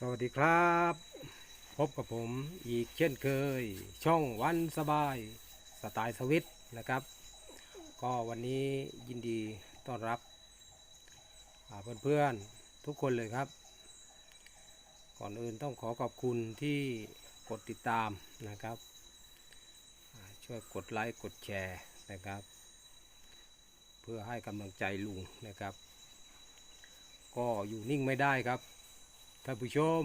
สวัสดีครับ พบกับผมอีกเช่นเคย ช่องวันสบายสไตล์สวิตนะครับ ก็วันนี้ยินดีต้อนรับอ่าเพื่อนๆทุกคนเลยครับ ก่อนอื่นต้องขอขอบคุณที่กดติดตามนะครับ ช่วยกดไลค์กดแชร์นะครับ เพื่อให้กำลังใจลุงนะครับ ก็อยู่นิ่งไม่ได้ครับ ท่านผู้ชม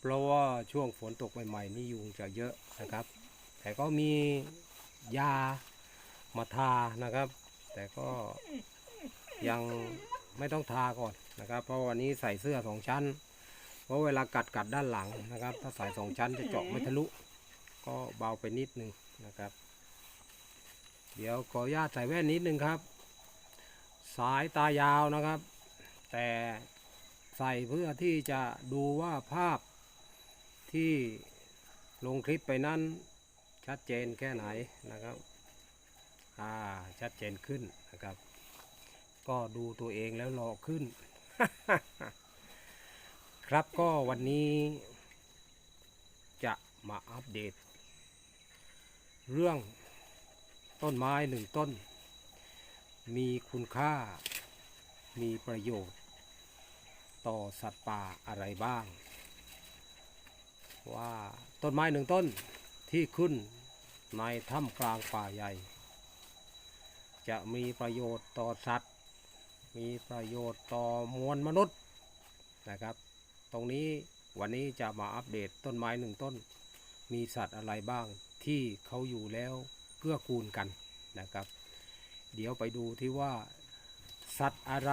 เพราะว่าช่วงฝนตกใหม่ๆนี่ยุงจะเยอะนะครับ แต่ก็มียามาทานะครับ แต่ก็ยังไม่ต้องทาก่อนนะครับ เพราะวันนี้ใส่เสื้อสองชั้น เพราะเวลากัดกัดด้านหลังนะครับ ถ้าใส่สองชั้นจะเจาะไม่ทะลุ ก็เบาไปนิดนึงนะครับ เดี๋ยวขออนุญาตใส่แว่นนิดนึงครับ สายตายาวนะครับ แต่ ใส่เพื่อที่จะดูว่าภาพที่ลงคลิปไปนั้นชัดเจนแค่ไหนนะครับ อ่า ชัดเจนขึ้นนะครับ ก็ดูตัวเองแล้วหล่อขึ้น ครับก็วันนี้ จะมาอัปเดต เรื่องต้นไม้หนึ่งต้น มีคุณค่า มีประโยชน์ ต่อสัตว์ป่าอะไรบ้าง ว่าต้นไม้หนึ่งต้นที่ขึ้นในถ้ำกลางป่าใหญ่ จะมีประโยชน์ต่อสัตว์ มีประโยชน์ต่อมวลมนุษย์นะครับ ตรงนี้วันนี้จะมาอัปเดตต้นไม้หนึ่งต้น มีสัตว์อะไรบ้างที่เขาอยู่แล้วเกื้อกูลกันนะครับ เดี๋ยวไปดูที่ว่าสัตว์อะไร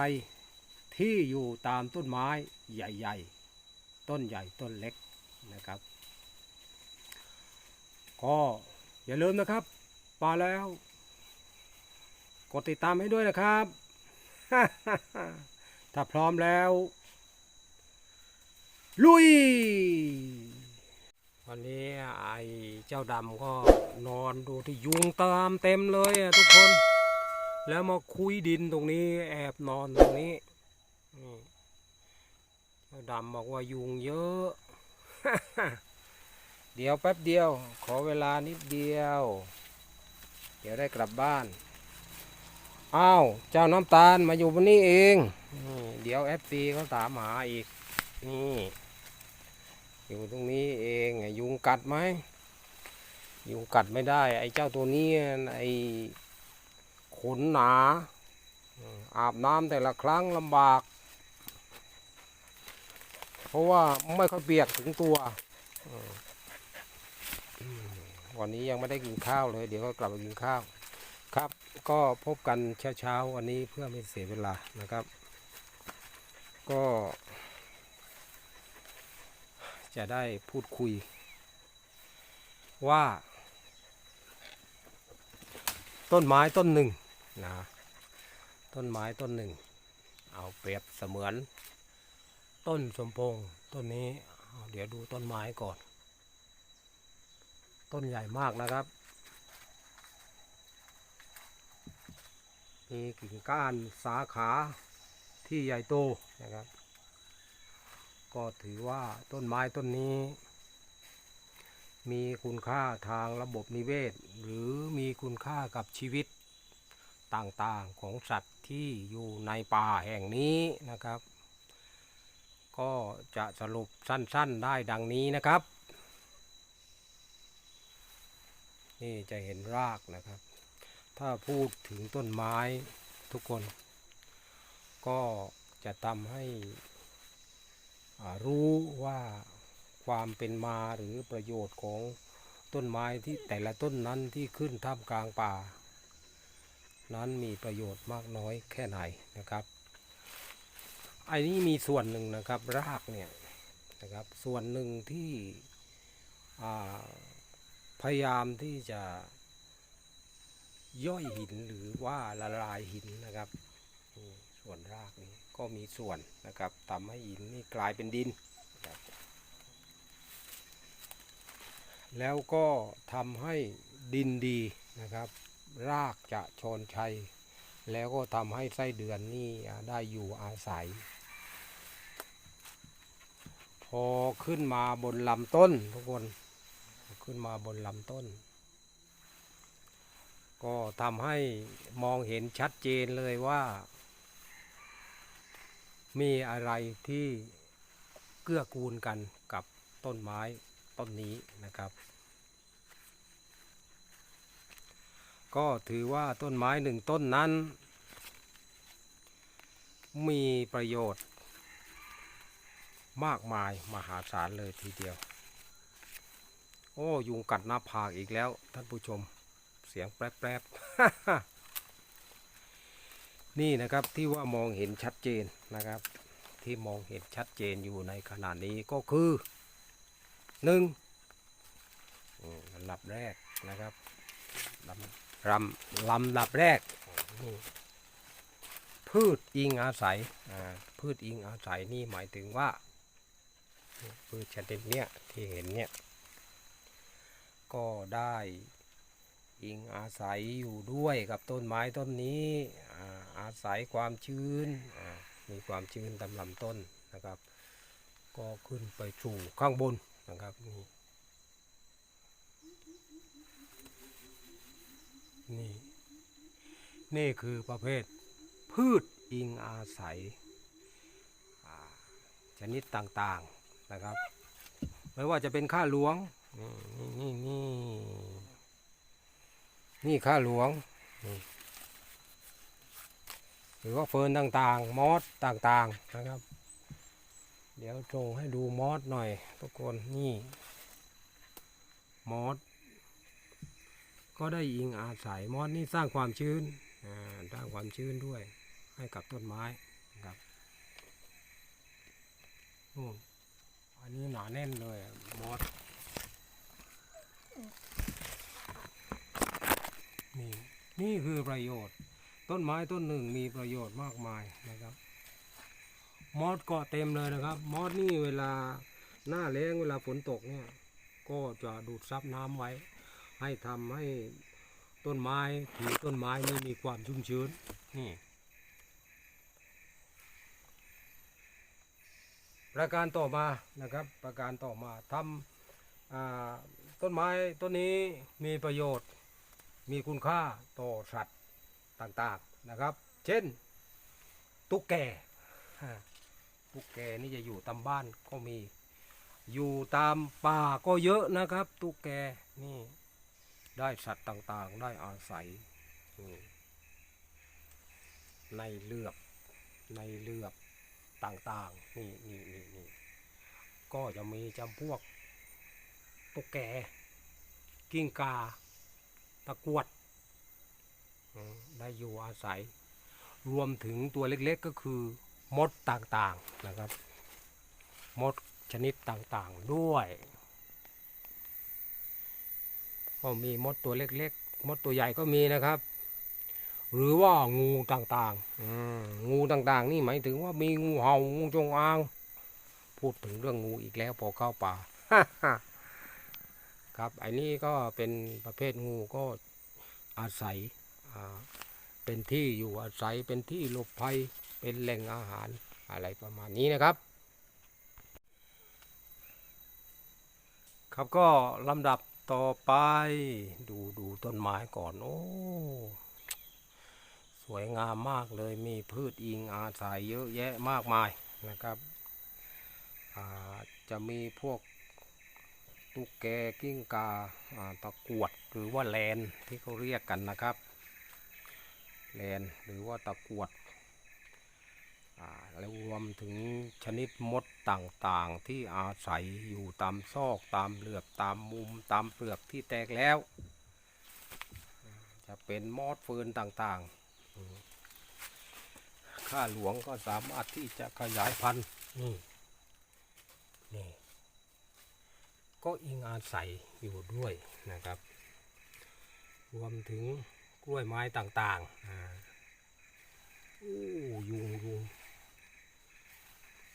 ที่อยู่ตามต้นไม้ใหญ่ๆ ต้นใหญ่ต้นเล็กนะครับ ก็อย่าลืมนะครับมาแล้ว กดติดตามให้ด้วยนะครับ ถ้าพร้อมแล้ว ลุย วันนี้ไอ้เจ้าดำก็นอนดูที่ยุงตามเต็มเลยทุกคน แล้วมาคุยดินตรงนี้ แอบนอนตรงนี้ นี่เจ้าดำบอกว่ายุงเยอะ เดี๋ยวแป๊บเดียว ขอเวลานิดเดียว เดี๋ยวได้กลับบ้าน อ้าว เจ้าน้ำตาลมาอยู่บนนี้เองนี่เดี๋ยวเอฟซีเขาถามหาอีก นี่ อยู่ตรงนี้เองยุงกัดไหมยุงกัดไม่ได้ ไอ้เจ้าตัวนี้ไอ้ขนหนา อาบน้ำแต่ละครั้งลำบาก ราะว่าไม่ค่อยเปียกถึงตัว วันนี้ยังไม่ได้กินข้าวเลย เดี๋ยวก็กลับไปกินข้าวครับ ก็พบกันเช้าๆวันนี้เพื่อไม่เสียเวลานะครับ ก็ จะได้พูดคุย ว่า ต้นไม้ต้นหนึ่งนะต้นไม้ต้นหนึ่ง เอาเปรียบเสมือน ต้นสมพงต้นนี้เอาเดี๋ยวดูต้นไม้ก่อน ต้นใหญ่มากนะครับ มีกิ่งก้านสาขาที่ใหญ่โตนะครับ ก็ถือว่าต้นไม้ต้นนี้ มีคุณค่าทางระบบนิเวศ หรือมีคุณค่ากับชีวิตต่างๆของสัตว์ที่อยู่ในป่าแห่งนี้นะครับ ก็จะสรุปสั้นๆได้ดังนี้นะครับ นี่จะเห็นรากนะครับ ถ้าพูดถึงต้นไม้ทุกคน ก็จะทำให้รู้ว่าความเป็นมาหรือประโยชน์ของต้นไม้ที่แต่ละต้นนั้นที่ขึ้นท่ามกลางป่า นั้นมีประโยชน์มากน้อยแค่ไหนนะครับ ไอ้นี้มีส่วนหนึ่งนะครับรากเนี่ยนะครับ ส่วนหนึ่งที่พยายามที่จะย่อยหินหรือว่าละลายหินนะครับ ส่วนรากนี้ก็มีส่วนนะครับทำให้หินนี่กลายเป็นดิน แล้วก็ทำให้ดินดีนะครับ รากจะชนชัย แล้วก็ทำให้ไส้เดือนนี่ได้อยู่อาศัย พอขึ้นมาบนลำต้นทุกคน ขึ้นมาบนลำต้น ก็ทำให้มองเห็นชัดเจนเลยว่า มีอะไรที่เกื้อกูลกันกับต้นไม้ต้นนี้นะครับ ก็ถือว่าต้นไม้หนึ่งต้นนั้น มีประโยชน์ มากมายมหาศาลเลยทีเดียว โอ้ยุงกัดหน้าผากอีกแล้ว ท่านผู้ชมเสียงแปรบๆนี่นะครับที่ว่ามองเห็นชัดเจนนะครับ ที่มองเห็นชัดเจนอยู่ในขณะนี้ก็คือหนึ่งลำดับแรกนะครับลำลำลำดับแรกพืชอิงอาศัยพืชอิงอาศัยนี่หมายถึงว่า พืชชนิดเนี้ยที่เห็นเนี่ย ก็ได้อิงอาศัยอยู่ด้วยกับต้นไม้ต้นนี้อาอาศัยความชื้น มีความชื้นตามลำต้นนะครับ ก็ขึ้นไปสู่ข้างบนนะครับนี่นี่นี่คือประเภทพืชอิงอาศัยชนิดต่างๆ นะครับ ไม่ว่าจะเป็นข้าหลวง นี่นี่นี่นี่ข้าหลวง หรือว่าเฟิร์นต่างๆ มอสต่างๆนะครับ เดี๋ยวส่งให้ดูมอสหน่อย ทุกคนนี่มอสก็ได้อิงอาศัยมอสนี่สร้างความชื้นสร้างความชื้นด้วยให้กับต้นไม้นะครับนู่น อันนี้หนาแน่นเลยอะมอสนี่นี่คือประโยชน์ ต้นไม้ต้นหนึ่งมีประโยชน์มากมายนะครับ มอสเกาะเต็มเลยนะครับ มอสนี่เวลาหน้าแล้งเวลาฝนตกเนี่ย ก็จะดูดซับน้ำไว้ ให้ทำให้ต้นไม้ผิวต้นไม้นี่มีความชุ่มชื้นนี่ ประการต่อมานะครับ ประการต่อมาทำต้นไม้ต้นนี้มีประโยชน์ มีคุณค่าต่อสัตว์ต่างๆนะครับ เช่น ตุ๊กแกตุ๊กแกนี่จะอยู่ตามบ้านก็มี อยู่ตามป่าก็เยอะนะครับ ตุ๊กแกนี่ได้สัตว์ต่างๆ ได้อาศัยในเลือบในเลือบ ต่างๆ นี่นี่นี่นี่ก็จะมีจำพวกตุ๊กแก กิ้งกา ตะกวด ได้อยู่อาศัย รวมถึงตัวเล็กๆก็คือมดต่างๆนะครับ มดชนิดต่างๆด้วยก็มีมดตัวเล็กๆ มดตัวใหญ่ก็มีนะครับ หรือว่างูต่างๆอืมงูต่างๆ นี่หมายถึงว่ามีงูเห่างูจงอาง พูดถึงเรื่องงูอีกแล้วพอเข้าป่าครับไอ้นี่ก็เป็นประเภทงูก็อาศัยอ่าเป็นที่อยู่อาศัยเป็นที่หลบภัยเป็นแหล่งอาหารอะไรประมาณนี้นะครับ ครับก็ลำดับต่อไปดูดูต้นไม้ก่อน โอ้ สวยงามมากเลยมีพืชอิงอาศัยเยอะแยะมากมายนะครับจะมีพวกตุ๊กแกกิ้งกาาตะกรวดหรือว่าแลนที่เขาเรียกกันนะครับแลนหรือว่าตะกรวดแล้วรวมถึงชนิดมดต่างๆที่อาศัยอยู่ตามซอกตามเหลือบตามมุมตามเปลือกที่แตกแล้ว จะเป็นมอดเฟิร์นต่างๆ ข้าหลวงก็สามารถที่จะขยายพันธุ์นี่นี่ก็อิงอาศัยอยู่ด้วยนะครับ รวมถึงกล้วยไม้ต่างๆอ่าโอ้ยุงยุง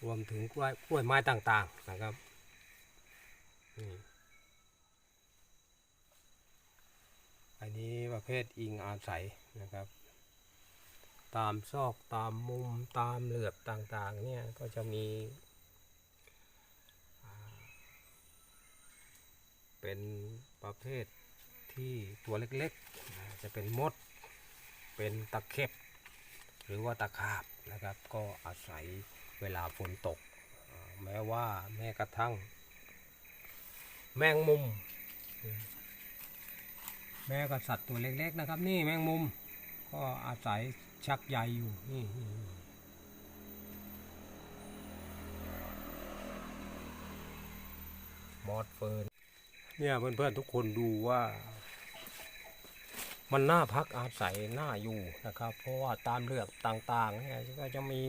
รวมถึงกล้วยกล้วยไม้ต่างๆนะครับนี่อันนี้ประเภทอิงอาศัยนะครับ ตามซอกตามมุมตามเหลือบต่างๆเนี่ยก็จะมี เป็นประเภทที่ตัวเล็กๆ จะเป็นมด เป็นตะเข็บ หรือว่าตะขาบนะครับ ก็อาศัยเวลาฝนตก แม้ว่าแม้กระทั่ง แมงมุม แม้กระสัตว์ตัวเล็กๆนะครับ นี่แมงมุมก็อาศัย ชักใยอยู่นี่มอดเฟิร์นเนี่ยเพื่อนๆทุกคนดูว่า มันน่าพักอาศัยน่าอยู่นะครับ เพราะว่าตามเลือกต่างๆเนี่ยก็จะมี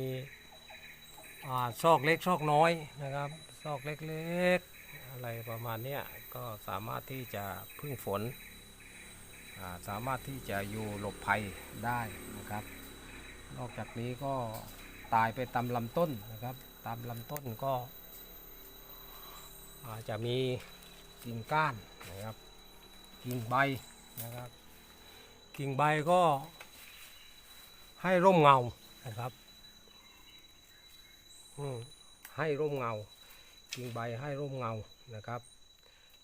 อซอกเล็กซอกน้อยนะครับ ซอกเล็กๆ อะไรประมาณเนี้ยก็สามารถที่จะพึ่งฝน สามารถที่จะอยู่หลบภัยได้นะครับ นอกจากนี้ก็ตายไปตามลำต้นนะครับ ตามลำต้นก็อาจจะมีกิ่งก้านนะครับ กิ่งใบนะครับ กิ่งใบก็ให้ร่มเงานะครับให้ร่มเงา กิ่งใบให้ร่มเงานะครับ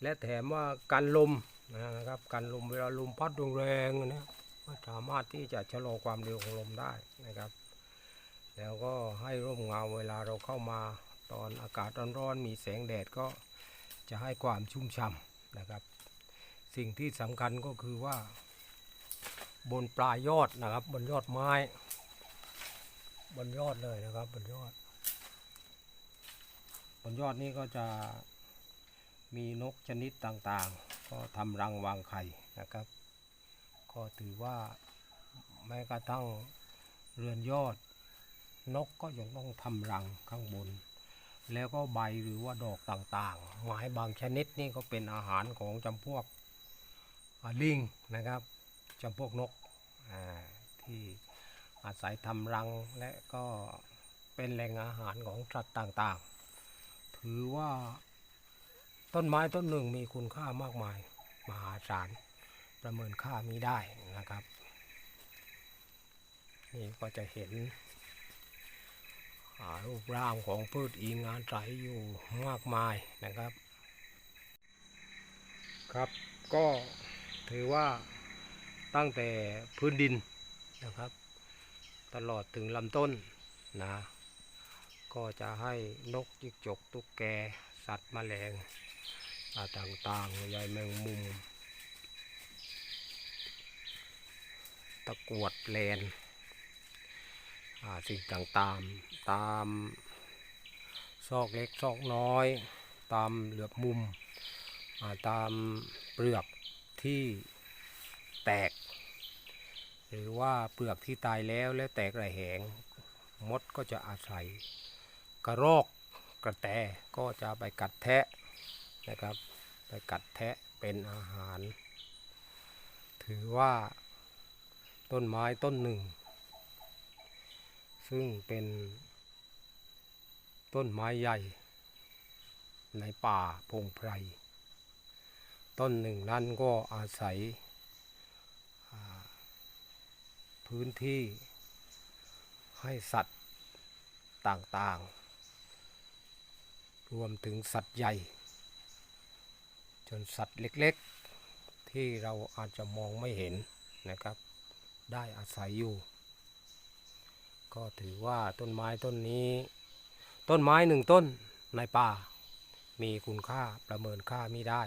และแถมว่ากันลมนะครับ กันลมเวลาลมพัดแรงๆเนี่ย ก็สามารถที่จะชะลอความเร็วของลมได้นะครับ แล้วก็ให้ร่มเงาเวลาเราเข้ามาตอนอากาศร้อนๆมีแสงแดดก็จะให้ความชุ่มฉ่ำนะครับ สิ่งที่สำคัญก็คือว่า บนปลายยอดนะครับ บนยอดไม้ บนยอดเลยนะครับ บนยอด บนยอดนี้ก็จะมีนกชนิดต่างๆ ก็ทำรังวางไข่นะครับ ก็ถือว่าแม้กระทั่งเรือนยอด นกก็ยังต้องทำรังข้างบน แล้วก็ใบหรือว่าดอกต่างๆไม้บางชนิดนี่ก็เป็นอาหารของจำพวกลิงนะครับจำพวกนกที่อาศัยทำรังและก็เป็นแหล่งอาหารของสัตว์ต่างๆ ถือว่าต้นไม้ต้นหนึ่งมีคุณค่ามากมาย มหาศาล ประเมินค่ามิได้นะครับ นี่ก็จะเห็นรูปร่างของพืชอิงอาศัยอยู่มากมายนะครับ ครับก็ถือว่าตั้งแต่พื้นดินนะครับ ตลอดถึงลำต้นนะก็จะให้นกจิกจกตุ๊กแก สัตว์แมลงต่างๆใยแมงมุม ตะกรวดแลนสิ่งต่างๆ ตามซอกเล็กซอกน้อย ตามเหลือบมุมาตามเปลือกที่แตก หรือว่าเปลือกที่ตายแล้วแล้วแตกระแหง มดก็จะอาศัย กระรอกกระแตก็จะไปกัดแทะนะครับ ไปกัดแทะเป็นอาหาร ถือว่า ต้นไม้ต้นหนึ่ง ซึ่งเป็น ต้นไม้ใหญ่ ในป่าพงไพร ต้นหนึ่งนั้นก็อาศัย พื้นที่ให้สัตว์ต่างๆ รวมถึงสัตว์ใหญ่ จนสัตว์เล็กๆ ที่เราอาจจะมองไม่เห็นนะครับ ได้อาศัยอยู่ ก็ถือว่าต้นไม้ต้นนี้ ต้นไม้หนึ่งต้นในป่า มีคุณค่าประเมินค่าไม่ได้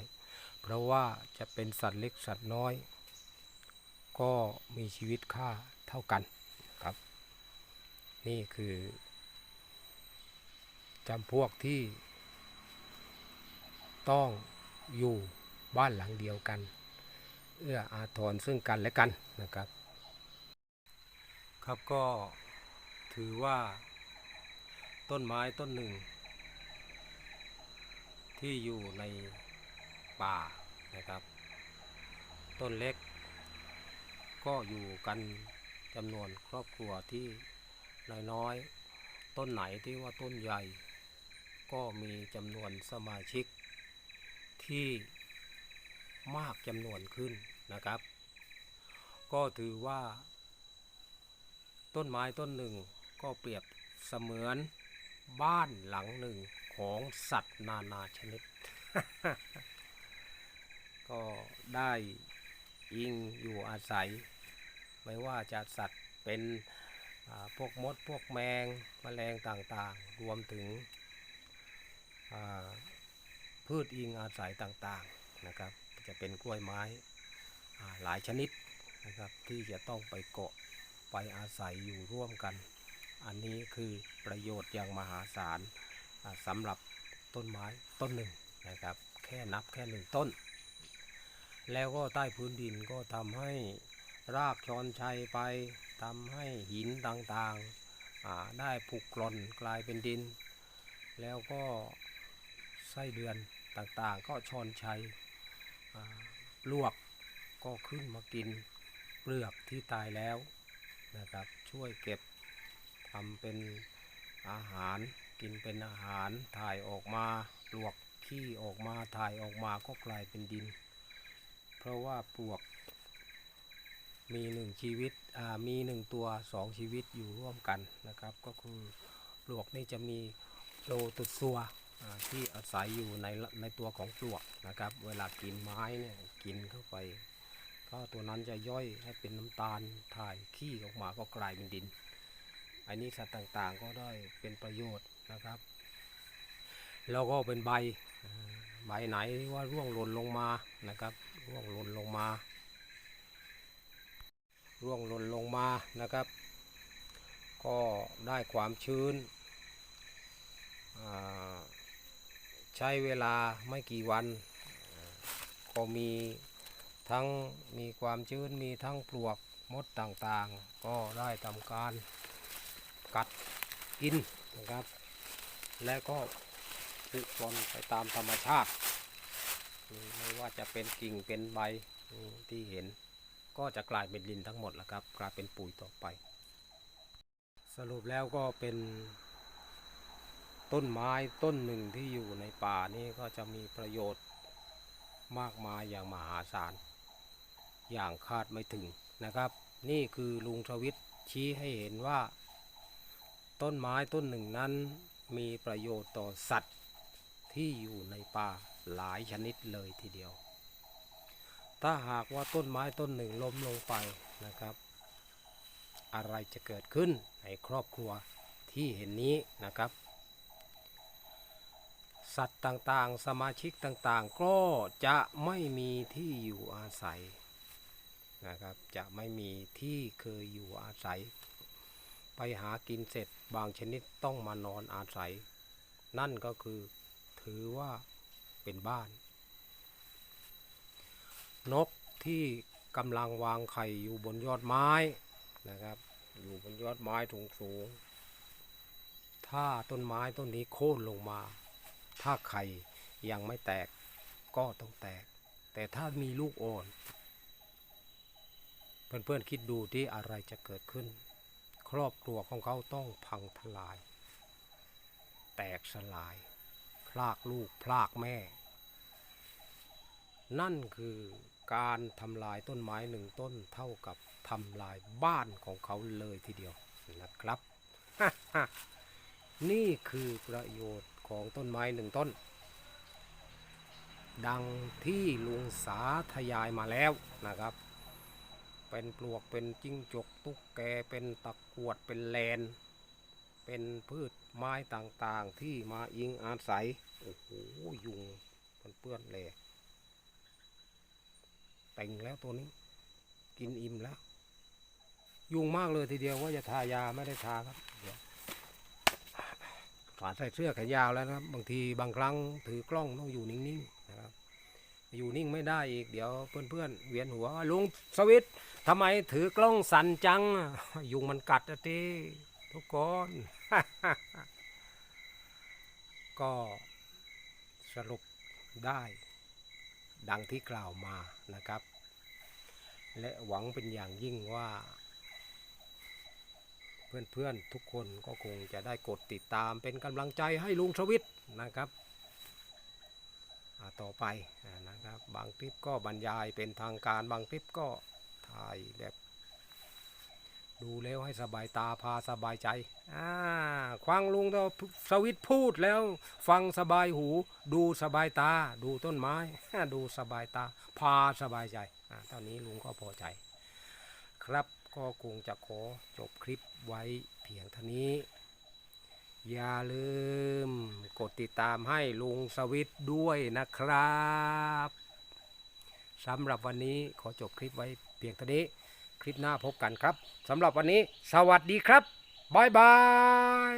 เพราะว่าจะเป็นสัตว์เล็กสัตว์น้อย ก็มีชีวิตค่าเท่ากันครับ นี่คือจำพวกที่ ต้องอยู่บ้านหลังเดียวกัน เอื้ออาทรซึ่งกันและกันนะครับ ครับก็ถือว่าต้นไม้ต้นหนึ่ง ที่อยู่ในป่านะครับ ต้นเล็ก ก็อยู่กันจำนวนครอบครัวที่น้อยๆต้นไหนที่ว่าต้นใหญ่ ก็มีจำนวนสมาชิก ที่มากจำนวนขึ้นนะครับ ก็ถือว่า ต้นไม้ต้นหนึ่งก็เปรียบเสมือนบ้านหลังหนึ่งของสัตว์นานาชนิด ก็ได้อิงอยู่อาศัย ไม่ว่าจะสัตว์เป็นพวกมดพวกแมงแมลงต่างๆ รวมถึงพืชอิงอาศัยต่างๆนะครับ จะเป็นกล้วยไม้หลายชนิดนะครับที่จะต้องไปเกาะ ไปอาศัยอยู่ร่วมกัน อันนี้คือประโยชน์อย่างมหาศาลสำหรับต้นไม้ต้นหนึ่งนะครับ แค่นับแค่หนึ่งต้น แล้วก็ใต้พื้นดินก็ทำให้รากชอนชัยไปทำให้หินต่างๆได้ผุกร่อนกลายเป็นดิน แล้วก็ไส้เดือนต่างๆ ก็ชอนชัยลวกก็ขึ้นมากินเปลือกที่ตายแล้ว นะครับ ช่วยเก็บทำเป็นอาหารกินเป็นอาหารถ่ายออกมาปลวกขี้ออกมาถ่ายออกมาก็กลายเป็นดิน เพราะว่าปลวกมีหนึ่งชีวิตมีหนึ่งตัวสองชีวิตอยู่ร่วมกันนะครับ ก็คือปลวกนี่จะมีโลตุซัวที่อาศัยอยู่ในในตัวของปลวกนะครับ เวลากินไม้เนี่ยกินเข้าไป ก็ตัวนั้นจะย่อยให้เป็นน้ำตาลถ่ายขี้ออกมาก็กลายเป็นดิน อันนี้สัตว์ต่างๆก็ได้เป็นประโยชน์นะครับ แล้วก็เป็นใบใบไหนว่าร่วงหล่นลงมานะครับร่วงหล่นลงมาร่วงหล่นลงมานะครับ ก็ได้ความชื้น ใช้เวลาไม่กี่วัน ก็มี ทั้งมีความชื้นมีทั้งปลวกมดต่างๆ ก็ได้ทำการกัดกินนะครับ และก็ผุกร่อนไปตามธรรมชาติ ไม่ว่าจะเป็นกิ่งเป็นใบที่เห็น ก็จะกลายเป็นดินทั้งหมดแล้วครับ กลายเป็นปุ๋ยต่อไป สรุปแล้วก็เป็นต้นไม้ต้นหนึ่งที่อยู่ในป่านี่ก็จะมีประโยชน์มากมายอย่างมหาศาล อย่างคาดไม่ถึงนะครับ นี่คือลุงทวิตชี้ให้เห็นว่า ต้นไม้ต้นหนึ่งนั้นมีประโยชน์ต่อสัตว์ที่อยู่ในป่าหลายชนิดเลยทีเดียว ถ้าหากว่าต้นไม้ต้นหนึ่งล้มลงไปนะครับ อะไรจะเกิดขึ้นในครอบครัวที่เห็นนี้นะครับ สัตว์ต่างๆ สมาชิกต่างๆ ก็จะไม่มีที่อยู่อาศัย นะครับ จะไม่มีที่เคยอยู่อาศัย ไปหากินเสร็จบางชนิดต้องมานอนอาศัย นั่นก็คือถือว่าเป็นบ้าน นกที่กำลังวางไข่อยู่บนยอดไม้นะครับ อยู่บนยอดไม้ถุงสูง ถ้าต้นไม้ต้นนี้โค่นลงมา ถ้าไข่ยังไม่แตกก็ต้องแตก แต่ถ้ามีลูกอ่อน เพื่อนๆคิดดูที่อะไรจะเกิดขึ้น ครอบครัวของเขาต้องพังทลาย แตกสลาย พลากลูกพลากแม่ นั่นคือการทำลายต้นไม้หนึ่งต้นเท่ากับทำลายบ้านของเขาเลยทีเดียวนะครับ นี่คือประโยชน์ของต้นไม้หนึ่งต้น ดังที่ลุงสาธยายมาแล้วนะครับ เป็นปลวกเป็นจิ้งจกตุ๊กแกเป็นตะกวดเป็นแลน เป็นพืชไม้ต่างๆที่มาอิงอาศัย โอ้โหยุงมันเปื้อนเลยเต็งแล้วตัวนี้ กินอิ่มแล้ว ยุงมากเลยทีเดียวว่าจะทายาไม่ได้ทาครับเดี๋ยวฝาใส่เสื้อแขนยาวแล้วนะครับบางทีบางครั้งถือกล้องต้องอยู่นิ่งๆ อยู่นิ่งไม่ได้อีกเดี๋ยวเพื่อนๆเวียนหัวลุงสวิตทำไมถือกล้องสั่นจัง ยุงมันกัดอะทีทุกคน ก็สรุปได้ดังที่กล่าวมานะครับ และหวังเป็นอย่างยิ่งว่า เพื่อนๆทุกคนก็คงจะได้กดติดตามเป็นกำลังใจให้ลุงสวิตนะครับ ต่อไปนะครับ บางคลิปก็บรรยายเป็นทางการบางคลิปก็ถ่ายแบบดูแล้วให้สบายตาพาสบายใจอ่าฟังลุงเราสวิตพูดแล้ว ฟังสบายหู ดูสบายตา ดูต้นไม้ ดูสบายตา พาสบายใจอ่าตอนนี้ลุงก็พอใจ ครับก็คงจะขอจบคลิปไว้เพียงเท่านี้ อย่าลืมกดติดตามให้ลุงสวิตด้วยนะครับสำหรับวันนี้ขอจบคลิปไว้เพียงเท่านี้ คลิปหน้าพบกันครับสำหรับวันนี้ สวัสดีครับบ๊ายบาย